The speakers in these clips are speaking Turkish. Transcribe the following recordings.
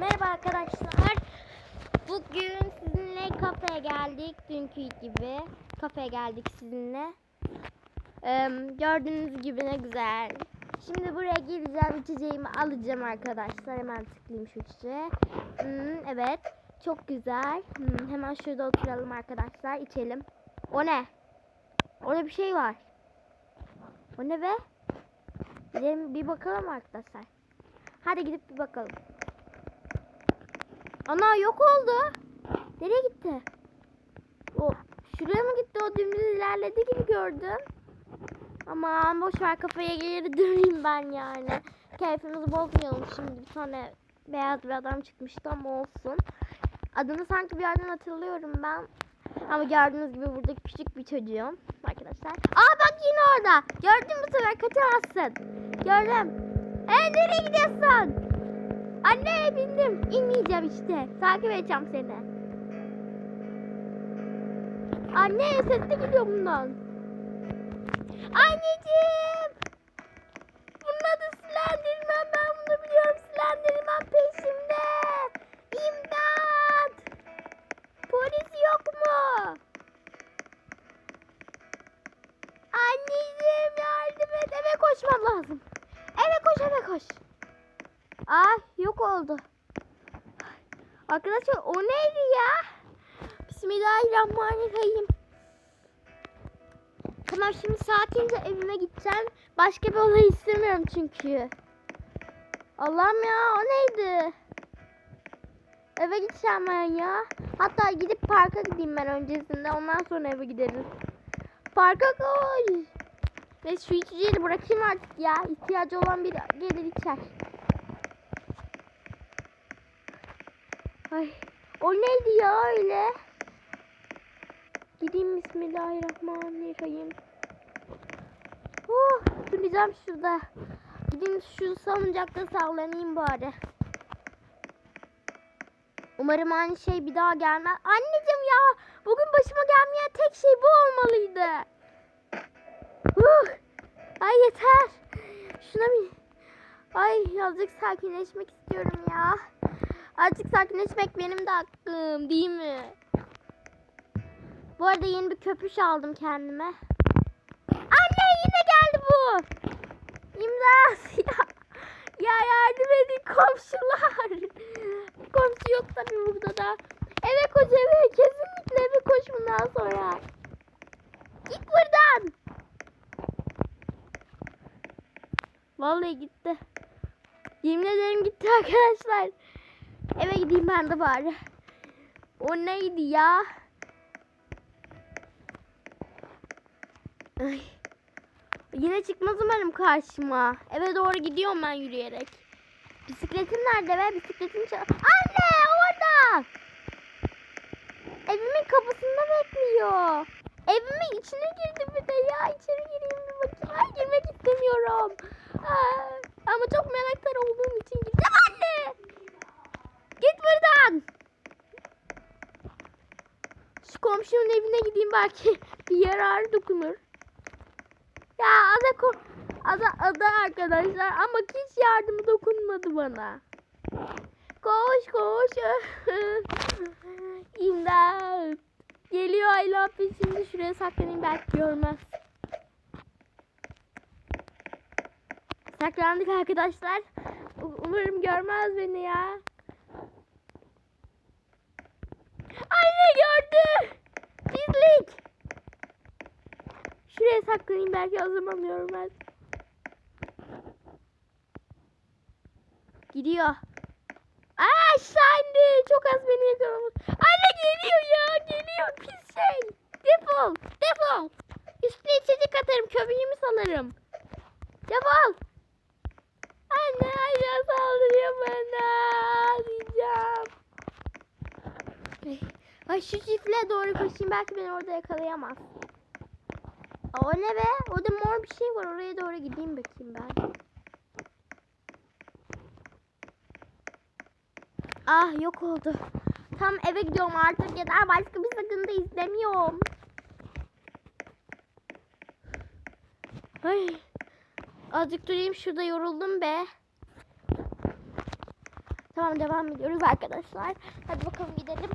Merhaba arkadaşlar. Bugün sizinle kafeye geldik. Dünkü gibi kafeye geldik sizinle. Ee, gördüğünüz gibi ne güzel. Şimdi buraya gireceğim, içeceğimi alacağım arkadaşlar. Hemen tıklayayım şu çiçeğe. Hmm, evet, çok güzel. Hmm, hemen şurada oturalım arkadaşlar, içelim. O ne? Orada bir şey var. O ne be? Gidelim bir bakalım arkadaşlar. Hadi gidip bir bakalım. Ana yok oldu. Nereye gitti? O şuraya mı gitti? O dümdüz ilerledi gibi gördüm. Aman boş ver kafaya geri döneyim ben yani. Keyfimizi bozmayalım şimdi. Bir tane beyaz bir adam çıkmıştı ama olsun. Adını sanki bir yerden hatırlıyorum ben. Ama gördüğünüz gibi burada küçük bir çocuğum arkadaşlar. Aa bak yine orada. Gördün mü sefer kaçamazsın. Gördüm. E nereye gidiyorsun? Anne bindim. İnmeyeceğim işte. Takip edeceğim seni. Anne ses de geliyor bundan. Anneciğim. Arkadaşlar o neydi ya? Bismillahirrahmanirrahim. Tamam şimdi sakince evime gideceğim. Başka bir olay istemiyorum çünkü. Allah'ım ya o neydi? Eve gideceğim ben ya. Hatta gidip parka gideyim ben öncesinde. Ondan sonra eve gideriz. Parka koş. Ve şu içeceği bırakayım artık ya. İhtiyacı olan biri gelir içer. Ay, o neydi ya öyle? Gideyim Bismillahirrahmanirrahim. Oh, duracağım şurada. Gideyim şu salıncakta sallanayım bari. Umarım aynı şey bir daha gelmez. Anneciğim ya, bugün başıma gelmeyen tek şey bu olmalıydı. Uh, ay yeter. Şuna bir... Ay azıcık sakinleşmek istiyorum ya. Azıcık sakinleşmek benim de hakkım değil mi? Bu arada yeni bir köpüş aldım kendime. Anne yine geldi bu. İmdat ya. Ya yardım edin komşular. Komşu yok tabii burada da. Eve koş eve. Kesinlikle eve koş bundan sonra. Git buradan. Vallahi gitti. Yemin ederim gitti arkadaşlar. Eve gideyim ben de bari. O neydi ya? Ay. Yine çıkmaz umarım karşıma. Eve doğru gidiyorum ben yürüyerek. Bisikletim nerede be? Bisikletim çal... Anne orada! Evimin kapısında bekliyor. Evimin içine girdi bir de ya. İçeri gireyim bir bakayım. Ay girmek istemiyorum. Ama çok meraktar olduğum için gideceğim anne. Git buradan. Şu komşunun evine gideyim belki bir yararı dokunur. Ya ada ada ada arkadaşlar ama hiç yardımı dokunmadı bana. Koş koş. İmdat. Geliyor Ayla peşimde şuraya saklanayım belki görmez. Saklandık arkadaşlar. Umarım görmez beni ya. Anne gördü. Pislik. Şuraya saklanayım belki zaman görmez. Gidiyor. Aa indi. Çok az beni yakalamış. Anne geliyor ya. Geliyor pis şey. Defol. Defol. Üstüne içecek atarım. Köpeğimi salarım. Defol. Anne aşağı saldırıyor bana. Diyeceğim. Ay, ay şu çiftliğe doğru koşayım. Belki beni orada yakalayamaz. O ne be? Orada mor bir şey var. Oraya doğru gideyim bakayım ben. Ah yok oldu. Tam eve gidiyorum artık yeter. Başka bir sakınca istemiyorum. Ay. Azıcık durayım şurada yoruldum be. Tamam devam ediyoruz arkadaşlar. Hadi bakalım gidelim.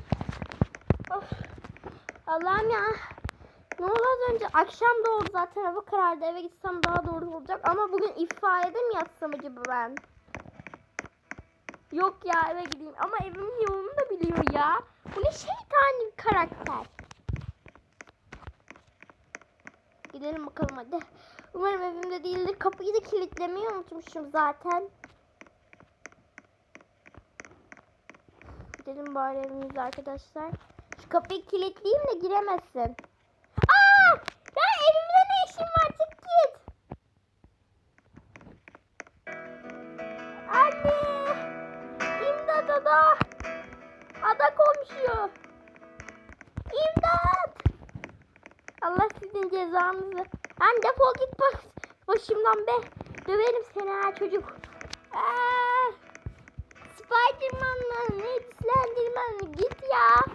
Of. Allah'ım ya. Ne oldu az önce? Akşam da oldu zaten hava karardı. Eve gitsem daha doğru olacak. Ama bugün itfaiyede mi yatsam acaba ben? Yok ya eve gideyim. Ama evimin yolunu da biliyor ya. Bu ne şeytani bir karakter. Gidelim bakalım hadi. Umarım evimde değildir. Kapıyı da kilitlemeyi unutmuşum zaten. Gidelim bari evimize arkadaşlar. Kapıyı kilitleyeyim de giremezsin. Aa! Ya evimde ne işin var? Çık git. Anne! İmdat ada! Ada komşu! İmdat! Allah sizin cezanızı. Lan defol git bak başımdan be. Döverim seni ha çocuk. Aa! Spiderman'la ne Slenderman git ya.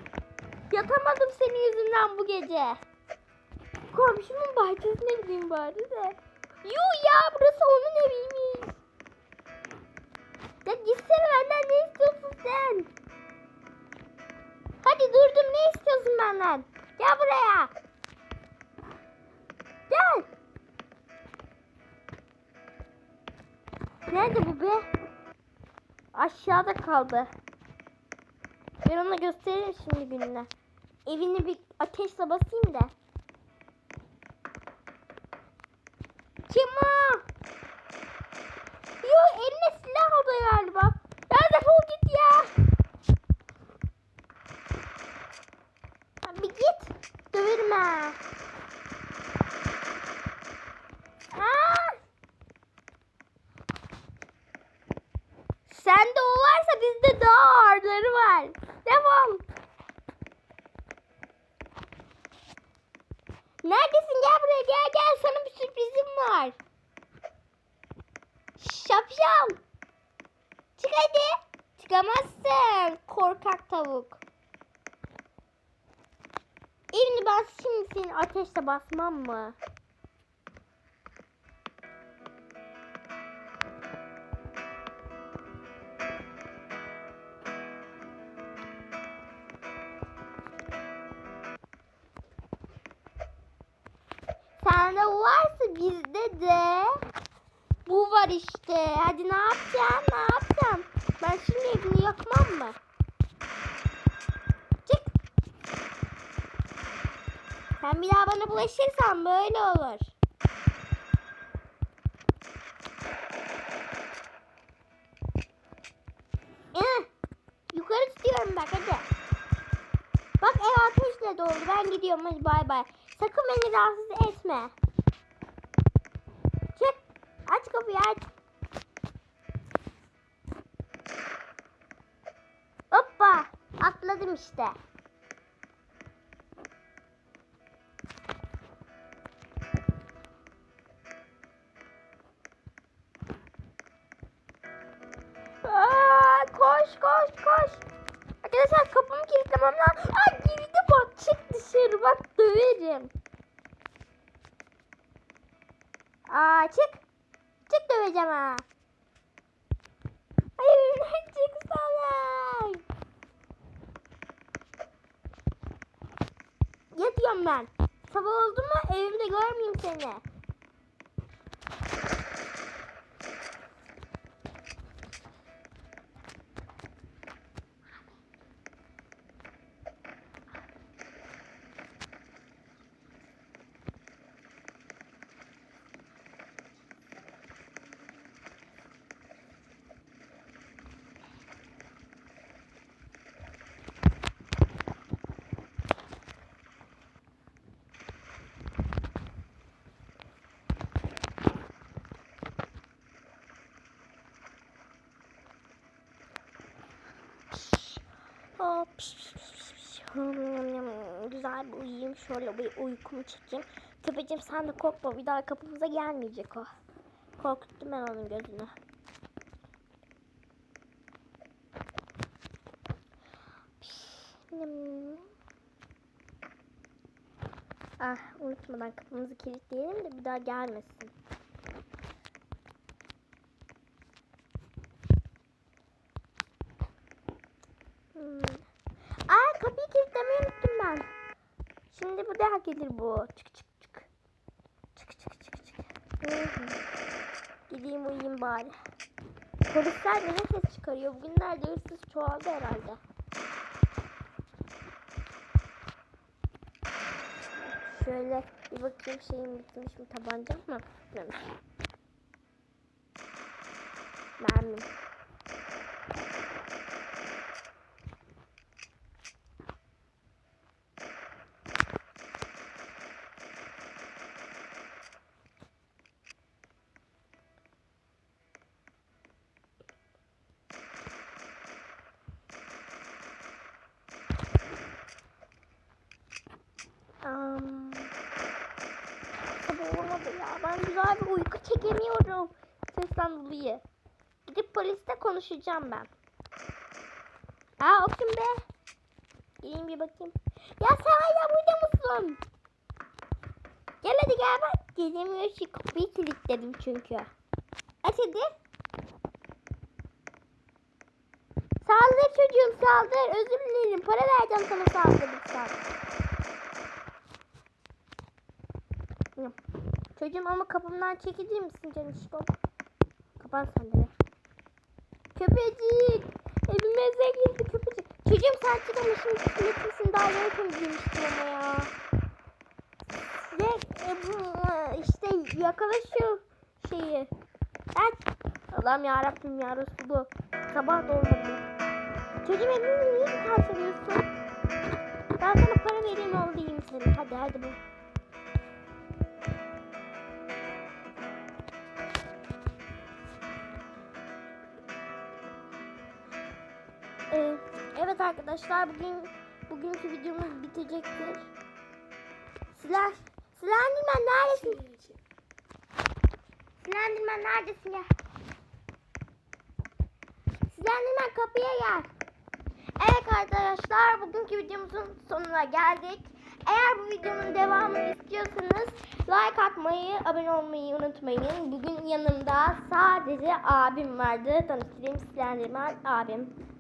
Yatamadım senin yüzünden bu gece. Komşumun bahçesine gideyim bari de. Yuh ya burası onun eviymiş. Ya gitsene benden ne istiyorsun sen? Hadi durdum ne istiyorsun benden? Gel buraya. Gel. Nerede bu be? Aşağıda kaldı. Ben ona gösteririm şimdi gününe. Evini bir ateşle basayım da. Kim o? Yo eline silah aldı galiba. Ya defol git ya. Ya Bir git. Döverim ha. Aa! Sende o varsa bizde daha ağırları var. Devam. Neredesin? Gel buraya gel gel. Sana bir sürprizim var. Şapşal. Çık hadi. Çıkamazsın. Korkak tavuk. Evini ben şimdi senin ateşle basmam mı? Bizde de bu var işte. Hadi ne yapacaksın? Ne yapacaksın? Ben şimdi evini yakmam mı? Çık. Sen bir daha bana bulaşırsan böyle olur. Eh, Yukarı tutuyorum bak hadi. Bak ev ateşle doldu. Ben gidiyorum hadi bay bay. Sakın beni rahatsız etme. Atladım işte. Koş koş koş. Arkadaşlar kapımı kilitlemem lazım. Aa girdi bak çık dışarı bak döverim. Aa çık. Çık döveceğim ha. Ben. Sabah oldu mu evimde görmeyeyim seni. Hop. Hmm, Güzel bir uyuyayım. Şöyle bir uykumu çekeyim. Tepeciğim sen de korkma. Bir daha kapımıza gelmeyecek o. Korkuttum ben onun gözünü. Hmm. Ah unutmadan kapımızı kilitleyelim de bir daha gelmesin. Daha gelir bu. Çık çık çık. Çık çık çık çık. Gideyim uyuyayım bari. Polisler de ne ses çıkarıyor? Bugünlerde hırsız çoğaldı herhalde. Şöyle bir bakayım şeyim bitmiş mi tabancam mı? Bitmemiş. Mermim. Um, sabah olmadı ya. Ben güzel bir uyku çekemiyorum. Sesten dolayı. Gidip polisle konuşacağım ben. Aa o kim be? Geleyim bir bakayım. Ya sen hala burada mısın? Gel hadi gel bak. Gelemiyor şu kapıyı kilitledim çünkü. Aç hadi. Saldır çocuğum saldır. Özür dilerim. Para vereceğim sana saldırırsan. Yok. Çocuğum ama kapımdan çekilir misin canışkom? Kapan sen de. Köpecik. Evimize girdi köpecik. Çocuğum sen çık ama şimdi sinirlisin. Daha yeni temizlemiştim ama ya. Ve e, bu, e, işte yakala şu şeyi. Aç. Allah'ım yarabbim ya Resulü. Sabah da. Çocuğum evimi niye bir parçalıyorsun? Ben sana para vereyim diyeyim seni. Hadi hadi bu. Evet arkadaşlar bugün bugünkü videomuz bitecektir. Silah, Silendirmen neredesin? Silendirmen neredesin ya? Silendirmen kapıya gel. Evet arkadaşlar bugünkü videomuzun sonuna geldik. Eğer bu videonun devamını istiyorsanız like atmayı, abone olmayı unutmayın. Bugün yanımda sadece abim vardı. Tanıştırayım Silendirmen abim.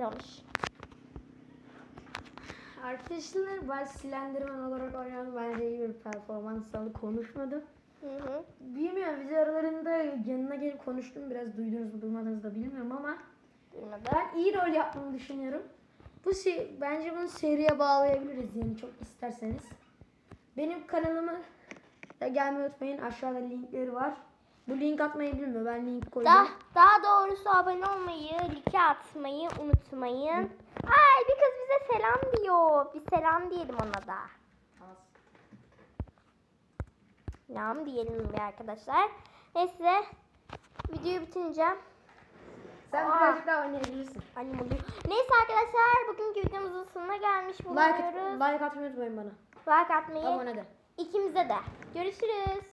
Tanış. Arkadaşlar ben Slenderman olarak oynadım. Bence iyi bir performans aldı. Konuşmadım. Hı hı. Bilmiyorum video aralarında yanına gelip konuştum. Biraz duydunuz mu duymadınız da bilmiyorum ama Duymadı. ben iyi rol yaptığımı düşünüyorum. Bu se- bence bunu seriye bağlayabiliriz yani çok isterseniz. Benim kanalıma da gelmeyi unutmayın. Aşağıda linkleri var. Bu link atmayı bilmiyor. Ben link Daha, koyacağım. daha doğrusu abone olmayı, like atmayı unutmayın. Ay bir kız bize selam diyor. Bir selam diyelim ona da. Selam diyelim bir arkadaşlar. Neyse videoyu bitince Sen Aa. birazcık daha oynayabilirsin. annem oluyor. Neyse arkadaşlar bugünkü videomuzun sonuna gelmiş Like, bulunuyoruz. like atmayı unutmayın bana. Like atmayı Abone de. ikimize de. Görüşürüz.